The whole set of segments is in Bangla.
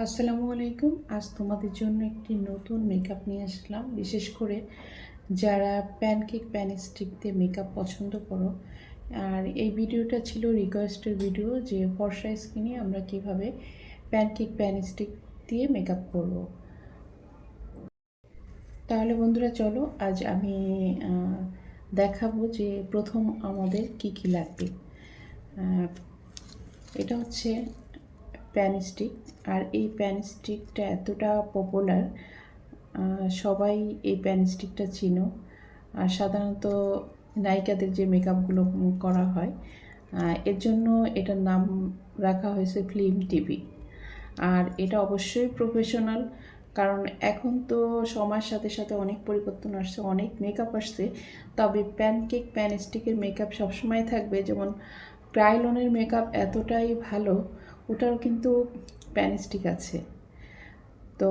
আসসালামু আলাইকুম। আজ তোমাদের জন্য একটি নতুন মেকআপ নিয়ে আসলাম। বিশেষ করে যারা প্যানকেক প্যান স্টিক দিয়ে মেকআপ পছন্দ করো। আর এই ভিডিওটা ছিল রিকোয়েস্টের ভিডিও যে ফর্সা স্কিনে আমরা কীভাবে প্যানকেক প্যান স্টিক দিয়ে মেকআপ করব। তাহলে বন্ধুরা চলো, আজ আমি দেখাবো যে প্রথম আমাদের কি কি লাগবে। এটা হচ্ছে প্যান স্টিক। আর এই প্যান স্টিকটা এতটা পপুলার সবাই এই প্যান স্টিকটা চিনো। আর সাধারণত নায়িকাদের যে মেকআপগুলো করা হয় এর জন্য এটার নাম রাখা হয়েছে ফিল্ম টিভি আর এটা অবশ্যই প্রফেশনাল কারণ এখন তো সময়ের সাথে সাথে অনেক পরিবর্তন আসছে, অনেক মেকআপ আসছে। তবে প্যানকেক প্যান স্টিকের মেকআপ সবসময় থাকবে। যেমন ক্রাইলনের মেকআপ এতটাই ভালো ওটারও কিন্তু প্যান স্টিক আছে। তো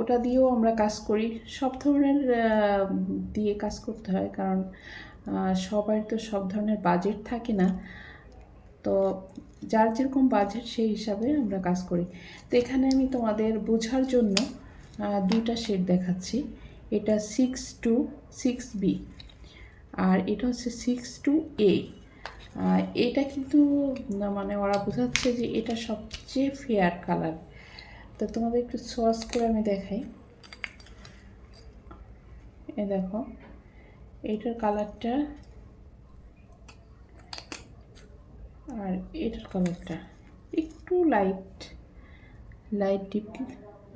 ওটা দিয়েও আমরা কাজ করি। সব ধরনের দিয়ে কাজ করতে হয় কারণ সবার তো সব ধরনের বাজেট থাকে না। তো যার যেরকম বাজেট সেই হিসাবে আমরা কাজ করি। তো এখানে আমি তোমাদের বোঝার জন্য দুইটা শেড দেখাচ্ছি। এটা সিক্স টু সিক্স বি আর এটা হচ্ছে সিক্স টু এ এটা কিন্তু মানে ওরা বোঝাচ্ছে যে এটা সবচেয়ে ফেয়ার কালার তো তোমাদের একটু সস করে আমি দেখাই। এ দেখো এইটার কালারটা আর এটার কালারটা একটু লাইট লাইট ডিপ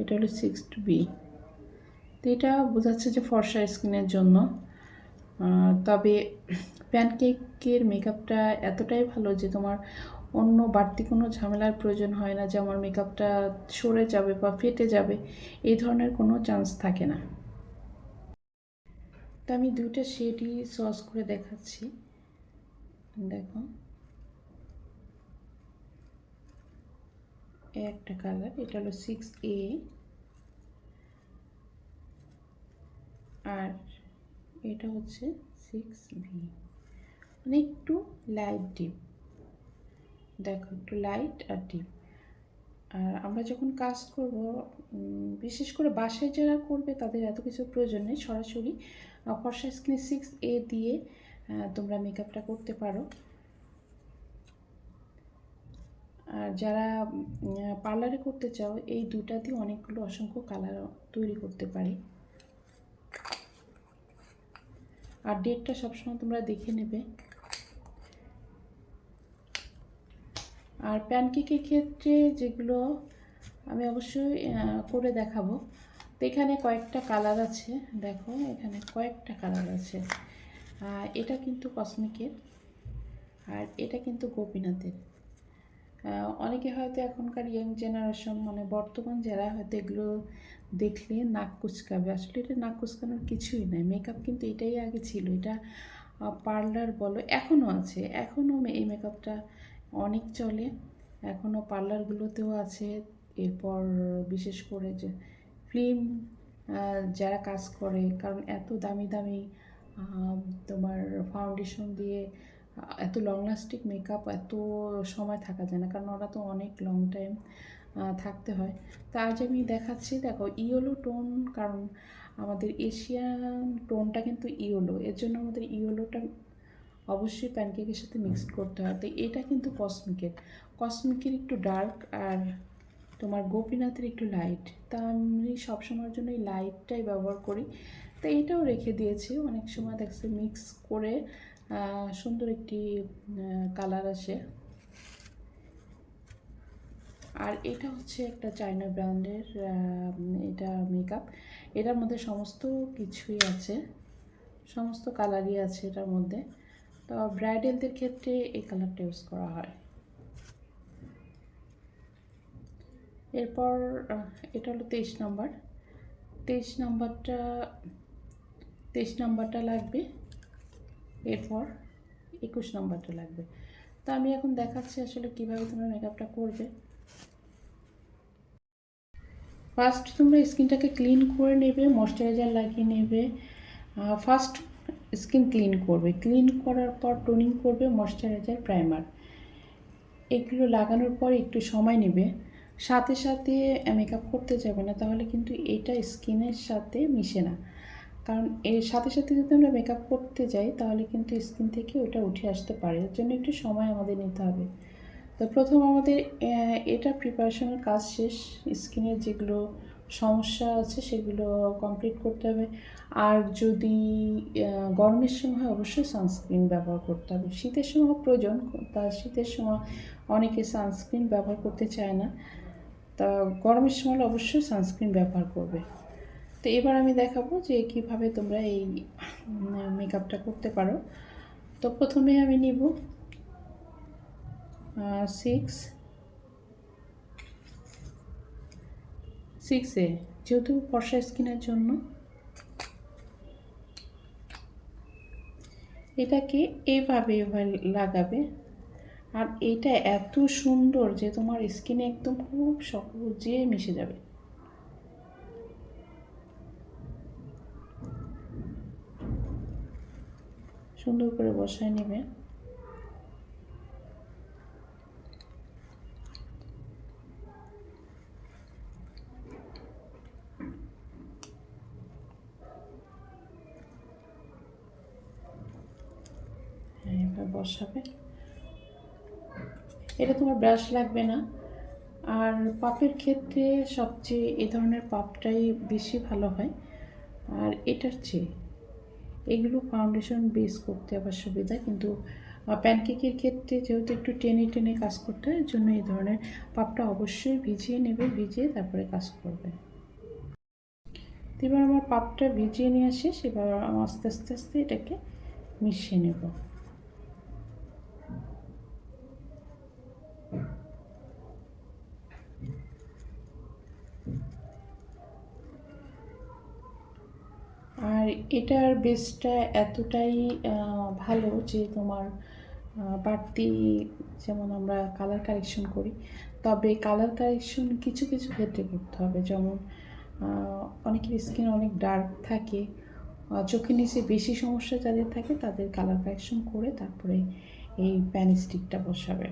এটা হলো সিক্স টু বি তো এটা বোঝাচ্ছে যে ফর্সা স্কিনের জন্য। তবে প্যানকেকের মেকআপটা এতটাই ভালো যে তোমার অন্য বাড়তি কোনো ঝামেলার প্রয়োজন হয় না যে আমার মেকআপটা সরে যাবে বা ফেটে যাবে, এই ধরনের কোনো চান্স থাকে না। তো আমি দুইটা শেডই সস করে দেখাচ্ছি। দেখো। একটা কালার এটা হলো সিক্স এ আর এটা হচ্ছে সিক্স বি মানে একটু লাইট ডিপ দেখো, একটু লাইট আর ডিপ আর আমরা যখন কাজ করব বিশেষ করে বাসায় যারা করবে, তাদের এত কিছু প্রয়োজন নেই। সরাসরি ফর্সা স্ক্রিন সিক্স এ দিয়ে তোমরা মেকআপটা করতে পারো। আর যারা পার্লারে করতে চাও, এই দুটা দিয়ে অনেকগুলো অসংখ্য কালার তৈরি করতে পারি। আর ডেটটা সবসময় তোমরা দেখে নেবে। আর প্যানকেকের ক্ষেত্রে যেগুলো আমি অবশ্যই করে দেখাবো। তো এখানে কয়েকটা কালার আছে, দেখো, এখানে কয়েকটা কালার আছে। এটা কিন্তু কসমিকের, আর এটা কিন্তু গোপীনাথের। অনেকে হয়তো এখনকার ইয়াং জেনারেশন মানে বর্তমান যারা হয়তো এগুলো দেখলে নাক কুচকাবে। আসলে এটা নাক কুচকানোর কিছুই নাই। মেকআপ কিন্তু এটাই আগে ছিল। এটা পার্লার বলো এখনও আছে। এখনও এই মেকআপটা অনেক চলে। এখনও পার্লারগুলোতেও আছে। এরপর বিশেষ করে যে ফিল্ম যারা কাজ করে, কারণ এত দামি দামি তোমার ফাউন্ডেশন দিয়ে এত লং লাস্টিক মেকআপ এত সময় থাকা যায় না। কারণ ওরা তো অনেক লং টাইম থাকতে হয়। তা আজ আমি দেখাচ্ছি, দেখো, ইয়েলো টোন, কারণ আমাদের এশিয়ান টোনটা কিন্তু ইয়েলো। এর জন্য আমাদের ইয়েলোটা অবশ্যই প্যানকেকের সাথে মিক্সড করতে হয়। তো এটা কিন্তু কসমিকের। কসমিকের একটু ডার্ক আর তোমার গোপীনাথের একটু লাইট। তা আমি সবসময়ের জন্য এই লাইটটাই ব্যবহার করি। তো এটাও রেখে দিয়েছি। অনেক সময় দেখছি মিক্স করে সুন্দর একটি কালার আসে। আর এটা হচ্ছে একটা চায়না ব্র্যান্ডের এটা মেকআপ এটার মধ্যে সমস্ত কিছুই আছে, সমস্ত কালারই আছে এটার মধ্যে। তো ব্রাইডালদের ক্ষেত্রে এই কালারটা ইউজ করা হয়। এরপর এটা হলো তেইশ নম্বর। তেইশ নম্বরটা তেইশ নম্বরটা লাগবে। এরপর একুশ নম্বরটা লাগবে। তো আমি এখন দেখাচ্ছি আসলে কীভাবে তোমরা মেকআপটা করবে। ফার্স্ট তোমরা স্কিনটাকে ক্লিন করে নেবে ময়শ্চারাইজার লাগিয়ে নেবে। ফার্স্ট স্কিন ক্লিন করবে। ক্লিন করার পর টোনিং করবে ময়শ্চারাইজার প্রাইমার এগুলো লাগানোর পর একটু সময় নেবে। সাথে সাথে মেকআপ করতে যাবে না, তাহলে কিন্তু এটা স্কিনের সাথে মিশে না। কারণ এর সাথে সাথে যদি আমরা মেকআপ করতে যাই, তাহলে কিন্তু স্কিন থেকে ওটা উঠে আসতে পারে। এর জন্য একটু সময় আমাদের নিতে হবে। তো প্রথম আমাদের এটা প্রিপারেশনের কাজ শেষ। স্কিনের যেগুলো সমস্যা আছে সেগুলো কমপ্লিট করতে হবে। আর যদি গরমের সময় অবশ্যই সানস্ক্রিন ব্যবহার করতে হবে। শীতের সময় প্রয়োজন, তা শীতের সময় অনেকে সানস্ক্রিন ব্যবহার করতে চায় না। তা গরমের সময় অবশ্যই সানস্ক্রিন ব্যবহার করবে। তো এবার আমি দেখাবো যে কীভাবে তোমরা এই মেকআপটা করতে পারো। তো প্রথমে আমি নিব সিক্স সিক্সে যেহেতু ফর্সা স্কিনের জন্য, এটাকে এভাবে লাগাবে। আর এটা এত সুন্দর যে তোমার স্কিনে একদম খুব সহজে মিশে যাবে। সুন্দর করে বসায় নেবে হ্যাঁ, এবার বসাবে। এটা তোমার ব্রাশ লাগবে না। আর পাপের ক্ষেত্রে সবচেয়ে এ ধরনের পাপটাই বেশি ভালো হয়। আর এটার চেয়ে এগুলো ফাউন্ডেশন বেস করতে আবার সুবিধা। কিন্তু প্যানকেকের ক্ষেত্রে যেহেতু একটু টেনে টেনে কাজ করতে হয় জন্য এই ধরনের পাপটা অবশ্যই ভিজিয়ে নেবে, ভিজিয়ে তারপরে কাজ করবে। এবার আমার পাপটা ভিজিয়ে নিয়ে আসিস আমি, আস্তে আস্তে আস্তে এটাকে মিশিয়ে নেব। আর এটার বেসটা এতটাই ভালো যে তোমার বাড়তি যেমন আমরা কালার কারেকশন করি, তবে কালার কারেকশন কিছু কিছু ক্ষেত্রে করতে হবে। যেমন অনেকের স্কিন অনেক ডার্ক থাকে চোখের নিচে বেশি সমস্যা যাদের থাকে তাদের কালার কারেকশন করে তারপরে এই প্যান স্টিকটা বসাবে।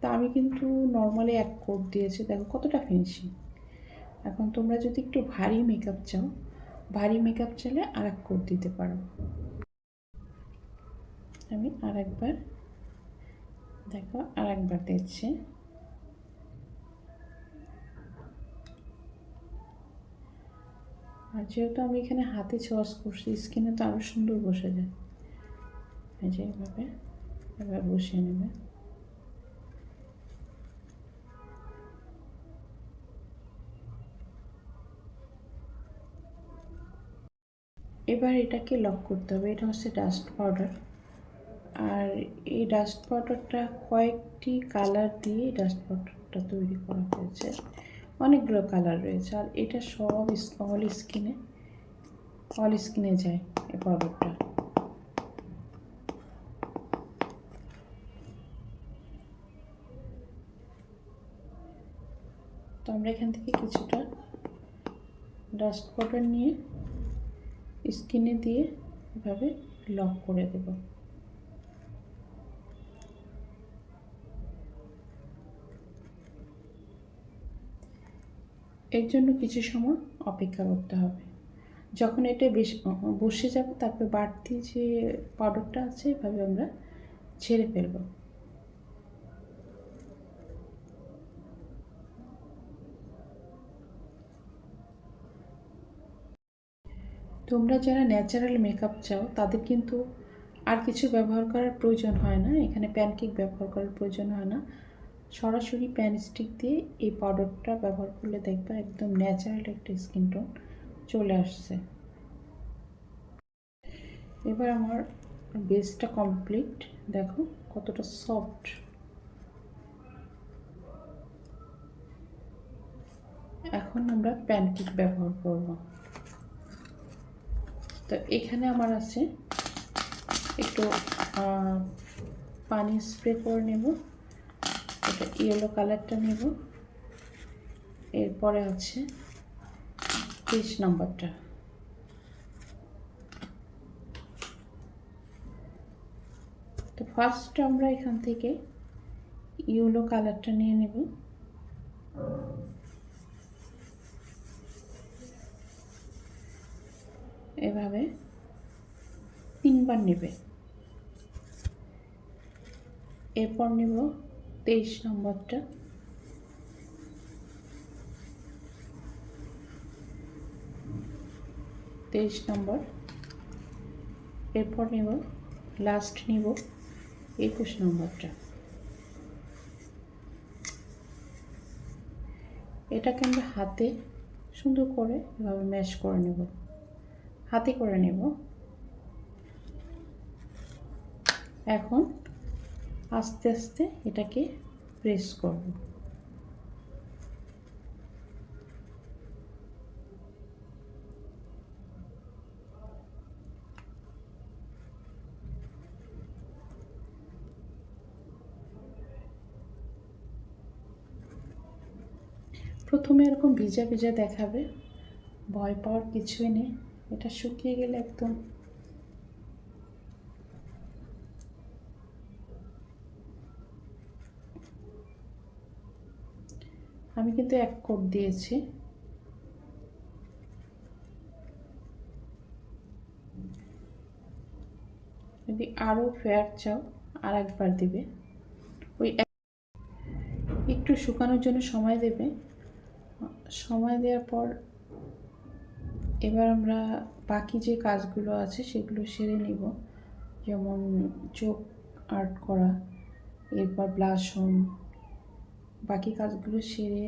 তা আমি কিন্তু নর্মালি এক কোট দিয়েছি। দেখো কতটা ফিনিশিং এখন তোমরা যদি একটু ভারী মেকআপ চাও, ভারী মেকআপ চাইলে আর এক কোট দিতে পারো। আমি আর একবার দেখো আর একবার দিচ্ছি। আর যেহেতু আমি এখানে হাতে ছোঁয়াশ করছি স্কিনে তো আরও সুন্দর বসে যায়। এই যে এভাবে এবার বসিয়ে নেবে। এবার এটাকে লক করতে হবে। এটা হচ্ছে ডাস্ট পাউডার আর এই ডাস্ট পাউডারটা কয়েকটি কালার দিয়ে ডাস্ট পাউডারটা তৈরি করা হয়েছে। অনেকগুলো কালার রয়েছে। আর এটা সব অল স্কিনে অল স্কিনে যায় এই পাউডারটা তো আমরা এখান থেকে কিছুটা ডাস্ট পাউডার নিয়ে স্কিনে দিয়ে এভাবে লক করে দেব। এর জন্য কিছু সময় অপেক্ষা করতে হবে। যখন এটা বেশ বসে যাবে, তারপর বাড়তি যে পাউডারটা আছে, এভাবে আমরা ছেড়ে ফেলব। তোমরা যারা ন্যাচারাল মেকআপ চাও, তাদের কিন্তু আর কিছু ব্যবহার করার প্রয়োজন হয় না। এখানে প্যানকেক ব্যবহার করার প্রয়োজন হয় না। সরাসরি প্যান স্টিক দিয়ে এই পাউডারটা ব্যবহার করলে দেখবে একদম ন্যাচারাল একটা স্কিন টোন চলে আসছে। এবার আমার বেসটা কমপ্লিট দেখো কতটা সফট এখন আমরা প্যানকেক ব্যবহার করব। তো এখানে আমার আছে একটু পানি স্প্রে করে নেব। এটা ইয়েলো কালারটা নেব। এরপরে আছে তেইশ নাম্বারটা তো ফার্স্ট আমরা এখান থেকে ইউলো কালারটা নিয়ে নেব। এভাবে তিনবার নেবে। এরপর নেব তেইশ নম্বরটা। তেইশ নম্বর। এরপর নেব লাস্ট নিব, একুশ নম্বরটা। এটাকে আমরা হাতে সুন্দর করে এভাবে ম্যাশ করে নেব। হাতে করে নেব। এখন আস্তে আস্তে এটাকে প্রেস করব। প্রথমে এরকম ভিজা ভিজা দেখাবে, ভয় পাওয়ার কিছুই নেই। এটা শুকিয়ে গেলে একদম আমি কিন্তু এক কোট দিয়েছি। যদি আরও ফেয়ার চাও, আর একবার দিবে। ওই একটু শুকানোর জন্য সময় দেবে। সময় দেওয়ার পর এবার আমরা বাকি যে কাজগুলো আছে সেগুলো সেরে নিব। যেমন চোখ আর্ট করা, এরপর ব্লাশন বাকি কাজগুলো সেরে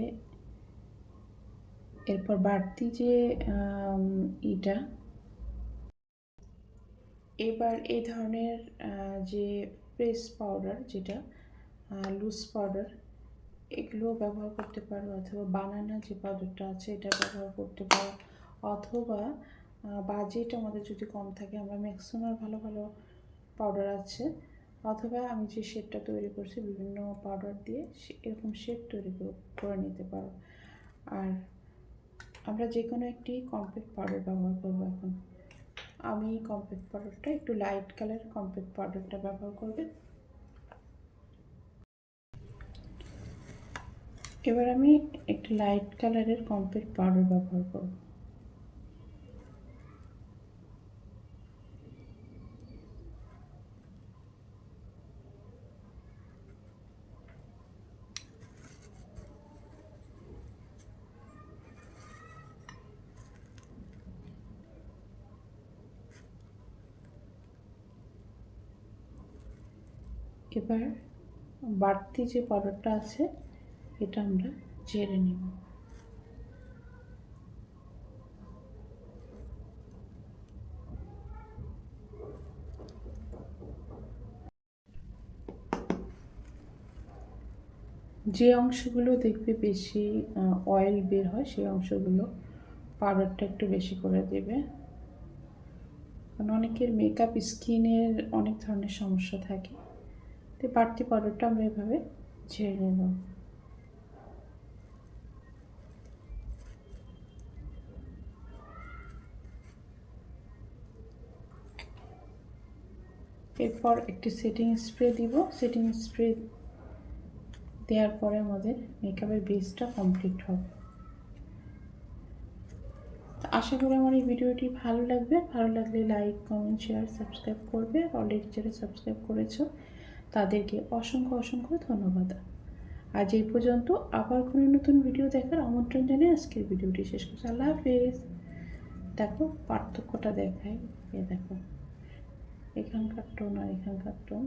এরপর বাড়তি যে ইটা, এবার এই ধরনের যে প্রেস পাউডার যেটা লুজ পাউডার এগুলো ব্যবহার করতে পারো। অথবা বানানা যে পাউডারটা আছে, এটা ব্যবহার করতে পারো। অথবা বাজেট আমাদের যদি কম থাকে, আমরা ম্যাক্সিমাম ভালো ভালো পাউডার আছে, অথবা আমি যে শেডটা তৈরি করছি, বিভিন্ন পাউডার দিয়ে এরকম শেড তৈরি করে নিতে পারো। আর আমরা যে কোনো একটি কমপ্যাক্ট পাউডার ব্যবহার করব এখন। আমি কমপ্যাক্ট পাউডারটা একটু লাইট কালার কমপ্যাক্ট পাউডারটা ব্যবহার করবে। এবার আমি একটু লাইট কালারের কমপ্যাক্ট পাউডার ব্যবহার করব। এবার বাড়তি যে পাউডারটা আছে, এটা আমরা ঝেড়ে নেব। যে অংশগুলো দেখবে বেশি অয়েল বের হয়, সেই অংশগুলো পাউডারটা একটু বেশি করে দেবে। কারণ অনেকের মেকআপ স্কিনের অনেক ধরনের সমস্যা থাকে। তো বাড়তি পাউডারটা আমরা এভাবে ঝেড়ে নেব। এরপর একটি সেটিং স্প্রে দিব। সেটিং স্প্রে দেওয়ার পরে আমাদের মেকআপের বেসটা কমপ্লিট হবে। আশা করি আমার এই ভিডিওটি ভালো লাগবে। ভালো লাগলে লাইক কমেন্ট শেয়ার সাবস্ক্রাইব করবে। অলরেডি যারা সাবস্ক্রাইব করেছ তাদেরকে অসংখ্য অসংখ্য ধন্যবাদ। আজ এই পর্যন্ত আবার কোনো নতুন ভিডিও দেখার আমন্ত্রণ জানিয়ে আজকের ভিডিওটি শেষ করছি। আল্লাহ হাফেজ। দেখো, পার্থক্যটা দেখায় এ দেখো, এখানকার টোন আর এখানকার টোন